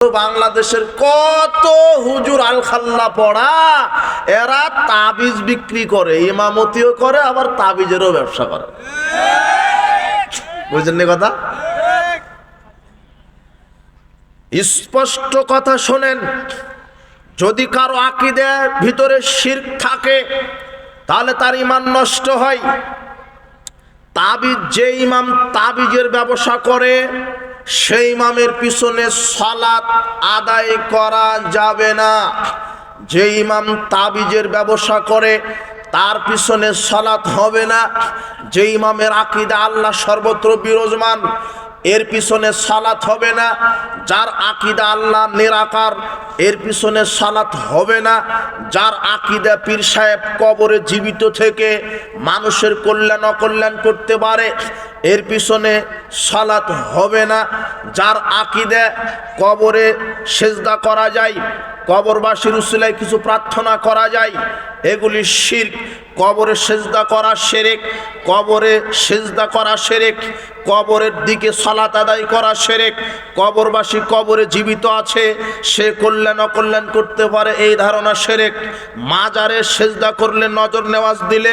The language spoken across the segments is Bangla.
বাংলাদেশের কত হুজুর আল খাল্লা পড়া, এরা তাবিজ বিক্রি করে, ইমামতিও করে, আবার তাবিজেরও ব্যবসা করে। বুঝলেন কথা? স্পষ্ট কথা শোনেন, যদি কারও আকিদের ভিতরে শির থাকে, তাহলে তার ইমান নষ্ট হয়। তাবিজ, যে ইমাম তাবিজের ব্যবসা করে সেই ইমামের পিছনে সালাত আদায় করা যাবে না। যে ইমাম তাবিজের ব্যবসা করে, তার পিছনে সালাত হবে না। যে ইমামের আকিদা আল্লাহ সর্বত্র বিরাজমান, এর পিছনে সালাত হবে না। যার আকিদা আল্লাহ নিরাকার, এর পিছনে সালাত হবে না। যার আকিদা পীর সাহেব কবরে জীবিত থেকে মানুষের কল্যাণ অকল্যাণ করতে পারে, এর পিছনে সালাত হবে না। যার আকিদে কবরে সেজদা করা যায়, কবরবাসীর উসিলায় কিছু প্রার্থনা করা যায়, এগুলি শির্ক। কবরে সেজদা করা সেরেক, কবরে সেজদা করা সেরেক, কবরের দিকে সালাত আদায় করা সেরেক, কবরবাসী কবরে জীবিত আছে, সে কল্যাণ অকল্যাণ করতে পারে এই ধারণা সেরেক। মাজারে সেজদা করলে নজর নেওয়াজ দিলে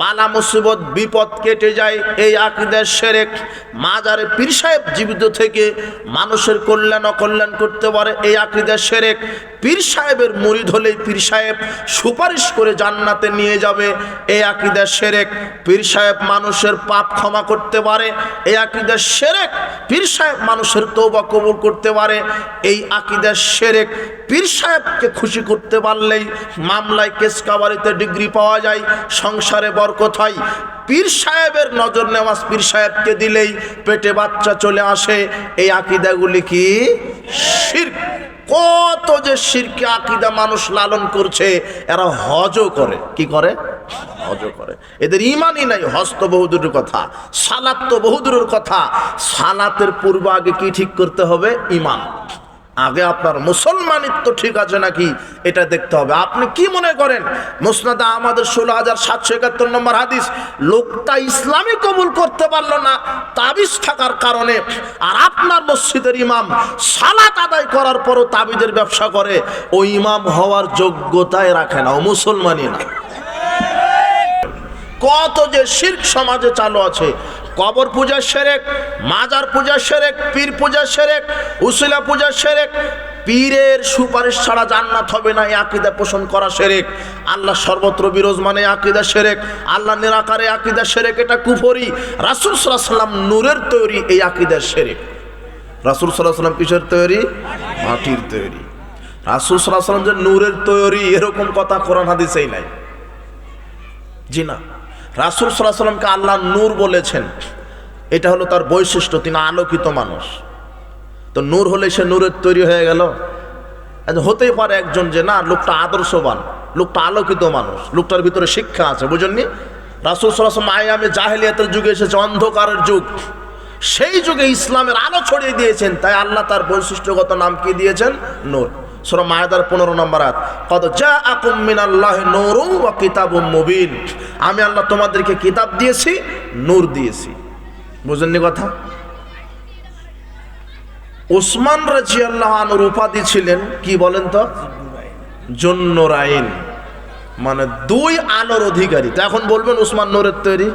বালা মুসিবত, বিপদ কেটে যায় এই আকিদের সেরেক। মাজারে পীর সাহেব জীবিত থেকে মানুষের কল্যাণ অকল্যাণ করতে পারে এই আকিদের সেরেক। পীর সাহেবের মুরিদ হলেই পীর সাহেব সুপারিশ করে জান্নাতে নিয়ে যাবে এই আকিদের সেরেক পীর সাহেব মানুষের পাপ ক্ষমা করতে পারে, এই আকিদের সেরেক পীর সাহেব মানুষের তৌবা কবুল করতে পারে, এই আকিদের সেরেক পীর সাহেবকে খুশি করতে পারলেই মামলায় কেস কাবারিতে ডিগ্রি পাওয়া যায়, সংসারে বরকত হয়। পীর সাহেবের নজর নেওয়াজ পীর সাহেবকে দিলেই পেটে বাচ্চা চলে আসে, এই আকিদাগুলি কি শির্ক? কত যে শিরকে আকিদা মানুষ লালন করছে, এরা হজও করে, কি করে? হজও করে এদের ইমানই নাই, হস্ত বহুদূরের কথা, সালাত তো বহুদূরের কথা। সালাতের পূর্ব আগে কি ঠিক করতে হবে? ইমান। আগে আপনার মুসলমানিত্ব ঠিক আছে নাকি? এটা দেখতে হবে। আপনি কি মনে করেন? মুসনাদা আমাদের ষোলো হাজার সাতশো একাত্তর নম্বর হাদিস, লোকটা ইসলামী কবুল করতে পারল না, তাবিজ থাকার কারণে। আর আপনার মসজিদের ইমাম সালাত আদায় করার পরও তাবিজের ব্যবসা করে। ও ইমাম হওয়ার যোগ্যতায় রাখে না, ও মুসলমানই না। কত যে শির্ক সমাজে চালু আছে। কবর পূজা সেরেক, মাজার পূজা সেরেক, পীর পূজা সেরেক, উসিলা পূজা সেরেক, পীরের সুপারিশ ছাড়া জান্নাত হবে না এই আকিদা পোষণ করা সেরেক। আল্লাহ সর্বত্র বিরোজ মানে আকিদা সেরেক। আল্লাহ নিরাকারে আকিদা সেরেক, এটা কুফরি। রাসুল সাল্লাম নূরের তৈরি এই আকিদার সেরেক। রাসুল সাল্লাম কিসের তৈরি? মাটির তৈরি। রাসুল সাল্লাম যে নূরের তৈরি, এরকম কথা কোরআন হাদিসেই নাই। জি না রাসুল সাল্লাহ সাল্লামকে আল্লাহ নূর বলেছেন। এটা হলো তার বৈশিষ্ট্য তিনি আলোকিত মানুষ। তো নূর হলে সে নূরের তৈরি হয়ে গেল। আচ্ছা, হতেই পারে একজন যে না লোকটা আদর্শবান লোকটা আলোকিত মানুষ লোকটার ভিতরে শিক্ষা আছে বুঝেননি? রাসুল সাল্লাম আয়ামে জাহেলিয়াতের যুগে এসেছে অন্ধকারের যুগ। সেই যুগে ইসলামের আলো ছড়িয়ে দিয়েছেন তাই আল্লাহ তার বৈশিষ্ট্যগত নাম কি দিয়েছেন? নূর। সুরা মায়দার পনেরো নম্বর আয়াত কত যা আকুম মিনাল্লাহ নূরু ওয়া কিতাবুম মুবিন। আমি আল্লাহ তোমাদেরকে কিতাব দিয়েছি, নূর দিয়েছি। বুঝেননি কথা? ওসমান রাজি আল্লাহ আনুর উপাধি ছিলেন, কি বলেন তো? জন্য রাইন মানে দুই আলোর অধিকারী। তো এখন বলবেন উসমান নূরের তৈরি?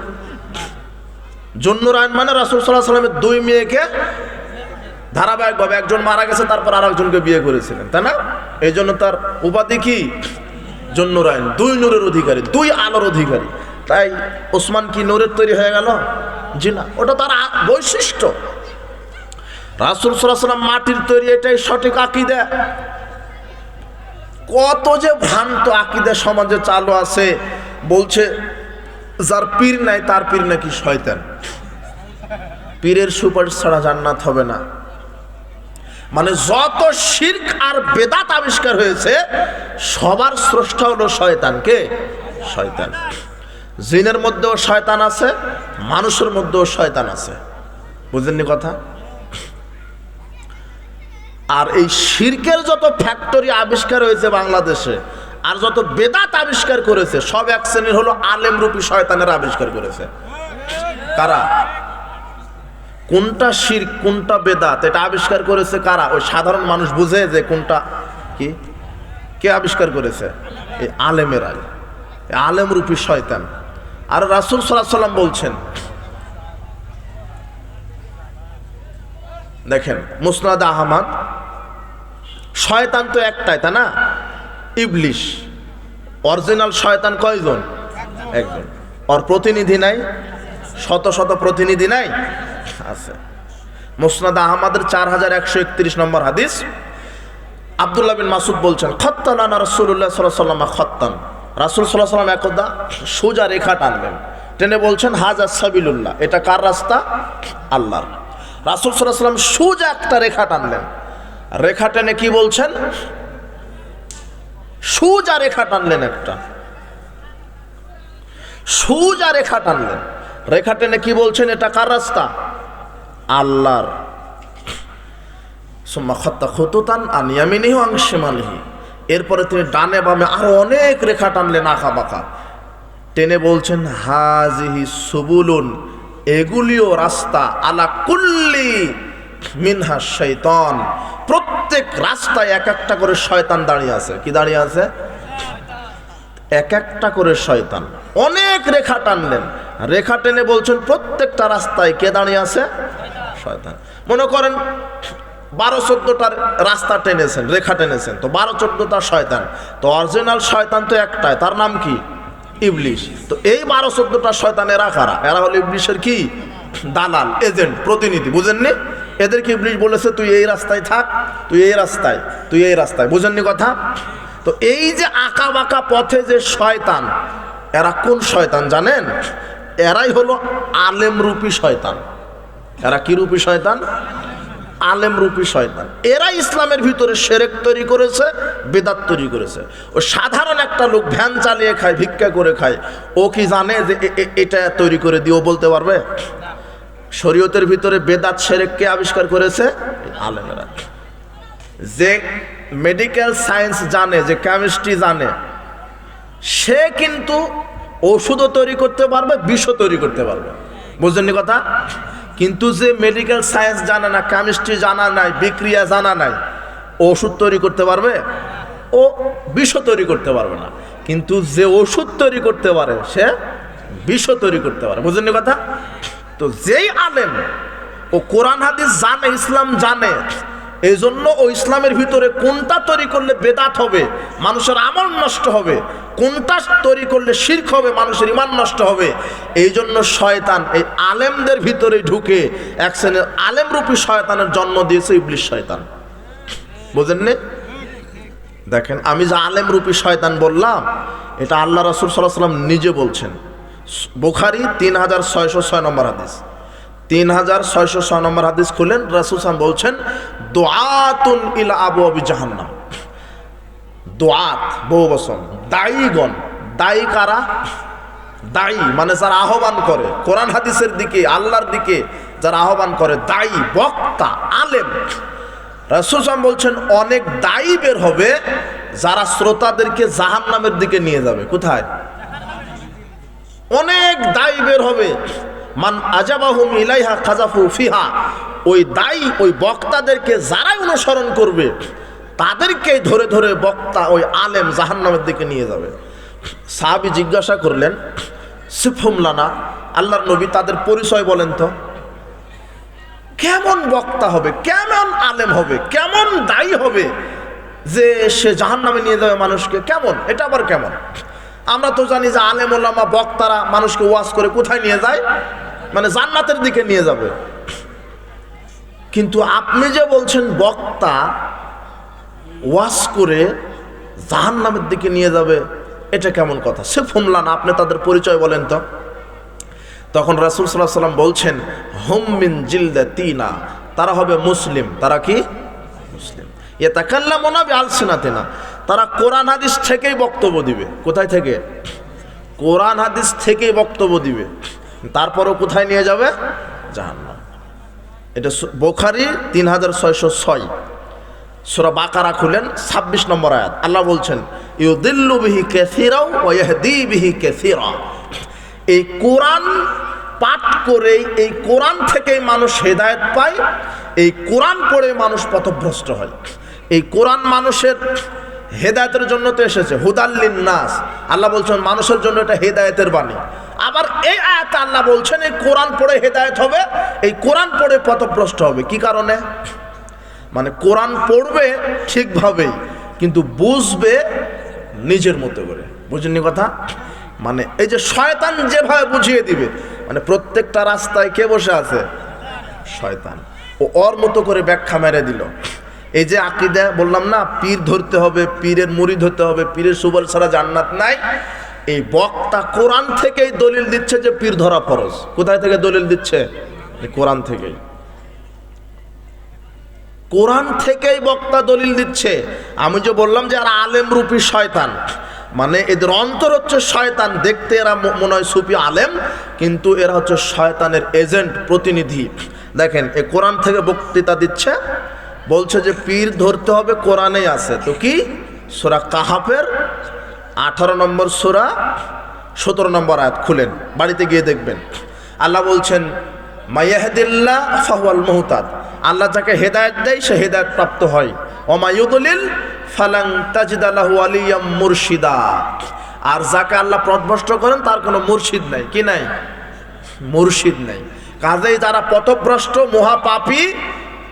জন্য রায়ন মানে রাসুল সাল্লাহ সাল্লামের দুই মেয়েকে ধারাবাহিকভাবে একজন মারা গেছে, তারপর আর একজনকে বিয়ে করেছিলেন, তাই না? এই জন্য তার উপাধি কি? জন্য রায়ন দুই নূরের অধিকারী, দুই আলোর অধিকারী। তাই ওসমান কি নূরের তৈরি হয়ে গেল? জি না, ওটা তার বৈশিষ্ট্য। রাসুল সাল্লাম মাটির তৈরি, এটাই সঠিক আকিদা। কত যে ভ্রান্ত আকিদা সমাজে চালু আছে, বলছে, যার পীর নাই, তার পীর নাকি শয়তান। পীরের সুপারিশ ছাড়া জান্নাত হবে না। মানে যত শির্ক আর বেদাত আবিষ্কার হয়েছে, সবার স্রষ্টা হলো শয়তান। কে? শয়তান। জিনের মধ্যেও শয়তান আছে, মানুষের মধ্যেও শয়তান আছে। বুঝলেননি কথা? আর এই শির্কের যত ফ্যাক্টরি আবিষ্কার হয়েছে বাংলাদেশে, আর যত বেদাত আবিষ্কার করেছে, সব এক শ্রেণির হলো আলেম রূপী শয়তানের আবিষ্কার করেছে। কারা? কোনটা শির, কোনটা বেদাত? এটা আবিষ্কার করেছে কারা? ওই সাধারণ মানুষ বুঝে যে কোনটা কি? কে আবিষ্কার করেছে? এই আলেমেরা এই আলেম রূপী শয়তান। আর রাসুল সাল্লাহ সাল্লাম বলছেন, দেখেন, মুসনাদ আহমদ, শয়তান তো একটাই, তাই না? ইবলিশ। অরিজিনাল শয়তান কয়জন? একজন। ওর প্রতিনিধি নাই, শত শত প্রতিনিধি নাই। আছে। মুসনাদ আহমদের চার হাজার একশো একত্রিশ নম্বর হাদিস। আবদুল্লাহ বিন মাসুদ বলছেন, খত্তান রসুল্লাহ সাল্লাম খত্তান। রাসুল সাল্লাহ সাল্লাম একদা সোজা রেখা টানলেন টেনে বলছেন, হাজা সাবিলুল্লাহ। এটা কার রাস্তা? আল্লাহর। রাসুল সাল্লাহ সাল্লাম সোজা একটা রেখা টানলেন। রেখা টেনে কি বলছেন? সোজা রেখা টানলেন একটা। সোজা রেখা টানলেন। রেখা টেনে কি বলছেন? এটা কার রাস্তা? আল্লাহর। সোম্মা খত্তা খতুতান আনিয়ামিনিহ আংশেমালিহি এরপরে তিনি ডানে বামে আরও অনেক রেখা টানলেন আঁকা বাঁকা টেনে বলছেন, হাজিহি সুবুলুন, এগুলিও রাস্তা আলা কুল্লি মিনহা শৈতান। প্রত্যেক রাস্তায় এক একটা করে শয়তান দাঁড়িয়ে আছে। কি দাঁড়িয়ে আছে? এক একটা করে শয়তান। অনেক রেখা টানলেন। রেখা টেনে বলছেন, প্রত্যেকটা রাস্তায় কে দাঁড়িয়ে আছে? শয়তান। মনে করেন বারো চোদ্দটার রাস্তা টেনেছেন, রেখা টেনেছেন, তো বারো চোদ্দটা শয়তান। তো অরিজিনাল শয়তান তো একটাই, তার নাম কি? ইবলিশ। তো এই বারো চোদ্দটা শয়তান এরা কারা এরা হলো ইবলিশের কি? দালাল, এজেন্ট, প্রতিনিধি, বুঝেননি? এদেরকে ইবলিশ বলেছে, তুই এই রাস্তায় থাক, তুই এই রাস্তায়, তুই এই রাস্তায়। বুঝেননি কথা? তো এই যে আঁকা বাঁকা পথে যে শয়তান, এরা কোন শয়তান জানেন? এরাই হলো আলেম রূপী শয়তান। এরা কি রূপী শয়তান? আলেম রূপী শয়তান। এরা ইসলামের ভিতরে সেরেক তৈরি করেছে, বেদাত তৈরি করেছে। ও সাধারণ একটা লোক ভ্যান চালিয়ে খায়, ভিক্ষা করে খায়। ও কি জানে যে এটা তৈরি করে দিও বলতে পারবে? শরীয়তের ভিতরে বেদাত সেরেক কে আবিষ্কার করেছে? আলেমেরা। যে মেডিকেল সায়েন্স জানে, যে কেমিস্ট্রি জানে, সে কিন্তু ওষুধও তৈরি করতে পারবে, বিষও তৈরি করতে পারবে। বুঝলেন কথা? কিন্তু যে মেডিকেল সায়েন্স জানা না কেমিস্ট্রি জানা নাই, বিক্রিয়া জানা নাই ওষুধ তৈরি করতে পারবে? ও বিষ তৈরি করতে পারবে না। কিন্তু যে ওষুধ তৈরি করতে পারে, সে বিষ তৈরি করতে পারে। বুঝলেন কথা? তো যেই আলেম ও কোরআন, হাদিস জানে, ইসলাম জানে এই জন্য ও ইসলামের ভিতরে কোনটা তৈরি করলে বেদাত হবে, মানুষের আমল নষ্ট হবে, কোনটা তৈরি করলে শির্ক হবে, মানুষের ইমান নষ্ট হবে এই জন্য শয়তান এই আলেমদের ভিতরে ঢুকে এক শ্রেণির আলেমরূপী শয়তানের জন্ম দিয়েছে ইবলিশ শয়তান। বুঝেননি দেখেন, আমি যে আলেমরূপী শয়তান বললাম, এটা আল্লাহ রসুল সাল্লাহ সাল্লাম নিজে বলছেন। বুখারি তিন হাজার ছয়শো ছয় নম্বর হাদিস। তিন হাজার ছয়শো ছয় নম্বর হাদিস খুলেন সাল্লাম বলছেন দোয়াতুন ইলা আবু আবি জাহান্নাম। দোয়াত বহু বসন দায়ীগণ দায়ী কারা? দায়ী মানে যারা আহ্বান করে। কোরআন হাদিসের দিকে, আল্লাহর দিকে যারা আহ্বান করে দায়ী বক্তা, আলেম। রাসুল সাল্লাম বলছেন, অনেক দায়ী বের হবে যারা শ্রোতাদেরকে জাহান নামের দিকে নিয়ে যাবে। কোথায়? অনেক দায়ী বের হবে। মান আজাবাহুম ইলাইহা খাজাফু ফিহা, ওই দায়ী, ওই বক্তাদেরকে যারাই অনুসরণ করবে তাদেরকে ধরে ধরে বক্তা, ওই আলেম জাহান্নামের দিকে নিয়ে যাবে। সাহাবি জিজ্ঞাসা করলেন সিফুমলানা আল্লাহর নবী তাদের পরিচয় বলেন তো। কেমন বক্তা হবে, কেমন আলেম হবে, কেমন দায়ী হবে যে সে জাহান নামে নিয়ে যাবে মানুষকে? কেমন? এটা আবার কেমন? আমরা তো জানি যে আলেম ওলামা, বক্তারা মানুষকে ওয়াজ করে কোথায় নিয়ে যায়? মানে জান্নাতের দিকে নিয়ে যাবে। কিন্তু আপনি যে বলছেন বক্তা, ওয়াজ করে জাহান নামের দিকে নিয়ে যাবে, এটা কেমন কথা? সে ফুমলান, আপনি তাদের পরিচয় বলেন তো। তখন রাসুল সাল্লাহ সাল্লাম বলছেন হোমিন জিলদা তিনা তারা হবে মুসলিম। তারা কি? মুসলিম। এ তাকাল্লা মোনাবি আলসিনাতে না তারা কোরআন হাদিস থেকেই বক্তব্য দিবে। কোথায় থেকে? কোরআন হাদিস থেকেই বক্তব্য দিবে। তারপরও কোথায় নিয়ে যাবে? জাহান্নাম। এটা বোখারি তিন হাজার ছয়শো ছয়। সুরা বাকারা খুলেন, ছাব্বিশ নম্বর আয়াত। আল্লাহ বলছেন, ইউদিল্লু বিহি কেসিরাও ওয়াহদি বিহি কেসিরা। এই কোরআন পাঠ করেই, এই কোরআন থেকেই মানুষ হেদায়ত পায়, এই কোরআন পড়ে মানুষ পথভ্রষ্ট হয়। এই কোরআন মানুষের হেদায়েতের জন্য তো এসেছে। হুদাল্লিন নাস আল্লাহ বলছেন, মানুষের জন্য এটা হেদায়েতের বাণী। আবার এই আয়াতে আল্লাহ বলছেন, এই কোরআন পড়ে হেদায়ত হবে, এই কোরআন পড়ে পথভ্রষ্ট হবে। কি কারণে? মানে কোরআন পড়বে ঠিকভাবেই, কিন্তু বুঝবে নিজের মতো করে। বুঝেননি কথা? মানে এই যে শয়তান যেভাবে বুঝিয়ে দিবে মানে প্রত্যেকটা রাস্তায় কে বসে আছে? শয়তান। ও ওর মতো করে ব্যাখ্যা মেরে দিল। এই যে আকিদা বললাম না, পীর ধরতে হবে, পীরের মুড়ি ধরতে হবে, পীরের সুবল ছাড়া জান্নাত নাই। এই বক্তা কোরআন থেকেই দলিল দিচ্ছে যে পীর ধরা ফরজ। কোথায় থেকে দলিল দিচ্ছে? কোরআন থেকেই। কোরআন থেকেই বক্তা দলিল দিচ্ছে। আমি যে বললাম যে আর আলেম রূপী শয়তান মানে এদের অন্তর হচ্ছে শয়তান। দেখতে এরা মনে হয় সুফি আলেম, কিন্তু এরা হচ্ছে শয়তানের এজেন্ট, প্রতিনিধি। দেখেন, এ কোরআন থেকে বক্তৃতা দিচ্ছে বলছে যে পীর ধরতে হবে কোরআনেই আছে। তো কি? সোরা কাহাফের আঠারো নম্বর সোরা, সতেরো নম্বর আয়াত খুলেন, বাড়িতে গিয়ে দেখবেন। আল্লাহ বলছেন মাইয়াহদিল্লাহ ফাহুয়াল মুহতাদ আল্লাহ যাকে হেদায়েত দেয়, সে হেদায়েত প্রাপ্ত হয়। ওমায়ুদলিল ফালাং তাজিদালাহু আলিয়াম মুর্শিদা। আর যাকে আল্লাহ পথভ্রষ্ট করেন, তার কোনো মুর্শিদ নাই। কি নাই? মুর্শিদ নাই। কাজেই যারা পথভ্রষ্ট, মহাপাপী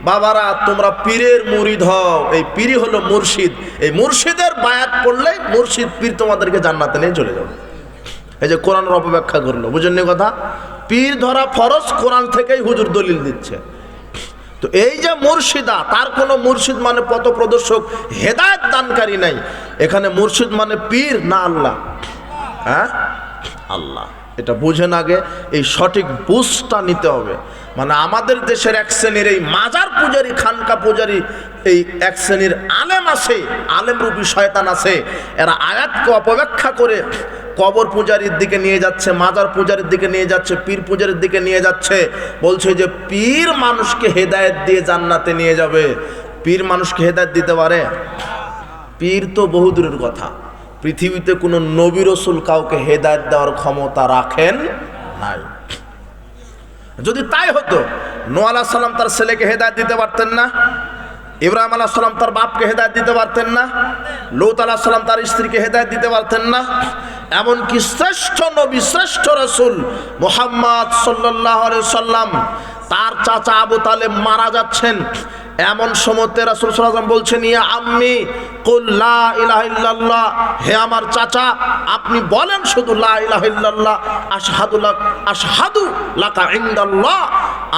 বাবারা, তোমরা পীরের মুরিদ হও। এই পীরই হলো মুর্শিদ। এই মুর্শিদের বায়াত পড়লেই মুর্শিদ পীর তোমাদেরকে জান্নাতে নিয়ে চলে যাবে। এই যে কোরআনের অপব্যাখ্যা করল, বুঝেননি কথা? পীর ধরা ফরজ, কোরআন থেকেই হুজুর দলিল দিচ্ছে। তো এই যে মুর্শিদা, তার কোনো মুর্শিদ মানে পথ প্রদর্শক হেদায়ত দানকারী নাই। এখানে মুর্শিদ মানে পীর না আল্লাহ? হ্যাঁ? আল্লাহ। এটা বুঝেন আগে, এই সঠিক বুঝটা নিতে হবে। মানে আমাদের দেশের এক শ্রেণির এই মাজার পূজারি, খানকা পূজারি এই এক শ্রেণির আলেম আছে, আলেম রূপী শয়তান আছে। এরা আয়াতকে অপব্যাখ্যা করে কবর পূজারির দিকে নিয়ে যাচ্ছে, মাজার পূজারির দিকে নিয়ে যাচ্ছে, পীর পূজারির দিকে নিয়ে যাচ্ছে। বলছে যে পীর মানুষকে হেদায়েত দিয়ে জান্নাতে নিয়ে যাবে। পীর মানুষকে হেদায়ত দিতে পারে? পীর তো বহুদূরের কথা। পৃথিবীতে কোনো নবী রসুল কাউকে হেদায়ত দেওয়ার ক্ষমতা রাখেন নাই। যদি তাই হতো নো আলাহ সাল্লাম তার ছেলেকে হেদায়ত দিতে পারতেন না, ইব্রাহিম আলাহ সাল্লাম তার বাপকে হেদায়ত দিতে পারতেন না, লৌত আলাহ সাল্লাম তার স্ত্রীকে হেদায়ত দিতে পারতেন না, এমনকি শ্রেষ্ঠ নবী, শ্রেষ্ঠ রসুল মোহাম্মদ সাল্লাহ সাল্লাম তার চাচা আবু তালেব মারা যাচ্ছেন। এমন সময়তে রাসুল সাল্লাম বলছেন, ইয়া আম্মি হে আমার চাচা, আপনি বলেন শুধু লা ইলাহা ইল্লাল্লাহ, আশহাদু লাক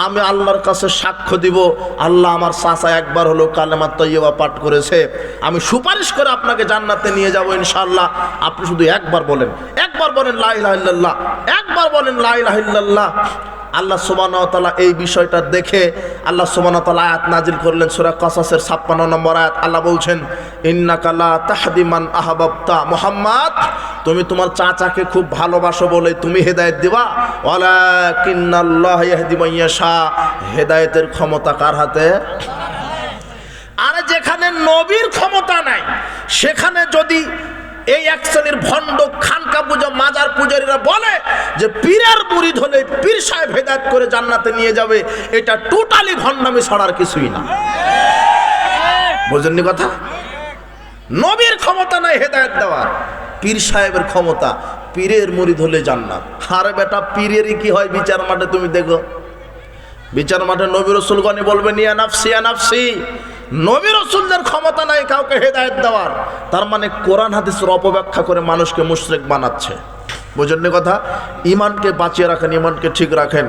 আমি আল্লাহর কাছে সাক্ষ্য দিব, আল্লাহ আমার চাচা একবার হলো কালেমা তৈয়বা পাঠ করেছে। আমি সুপারিশ করে আপনাকে জান্নাতে নিয়ে যাব ইনশাআল্লাহ। আপনি শুধু একবার বলেন একবার বলেন লা ইলাহা একবার বলেন লা ইলাহা আল্লাহ সুবাহতালা এই বিষয়টা দেখে, আল্লাহ সুবাহতালা আয়াত নাজিল করলেন, সুরা কসাসের ছাপ্পান্ন নম্বর আয়াত। আল্লাহ বলছেন ইন্নাকালা তাহদিমান আহাবাবতা। মোহাম্মদ, তুমি তোমার চাচাকে খুব ভালোবাসো বলে তুমি হেদায়েত দিবা? ওয়ালা কিন্নাল্লাহ ইয়াহদিমাইয়াশা হেদায়েতের ক্ষমতা কার হাতে? আর যেখানে নবীর ক্ষমতা নাই, সেখানে যদি এই এক শ্রেণির ভণ্ড খানকা পূজা মাজার পূজারীরা বলে যে পীরের মুড়ি ধরে পীর সাহেব হেদায়ত করে জান্নাতে নিয়ে যাবে, এটা টোটালি ভণ্ডামি ছাড়ার কিছুই না। বুঝেননি কথা? নবীর ক্ষমতা নাই হেদায়ত দেওয়ার। পীর সাহেবের ক্ষমতা, পীরের মুড়ি ধরলে জান্নাত। আরে বেটা, পীরেরই কি হয় বিচার মাঠে তুমি দেখো। বিচার মাঠে নবী রসুলগণই বলবে ইয়া নাফসি ইয়া নাফসি। নবী রসুলদের ক্ষমতা নাই কাউকে হেদায়ত দেওয়ার। তার মানে কোরআন হাদিসের অপব্যাখ্যা করে মানুষকে মুশরিক বানাচ্ছে। বুঝলেন কথা? ইমানকে বাঁচিয়ে রাখেন ইমানকে ঠিক রাখেন।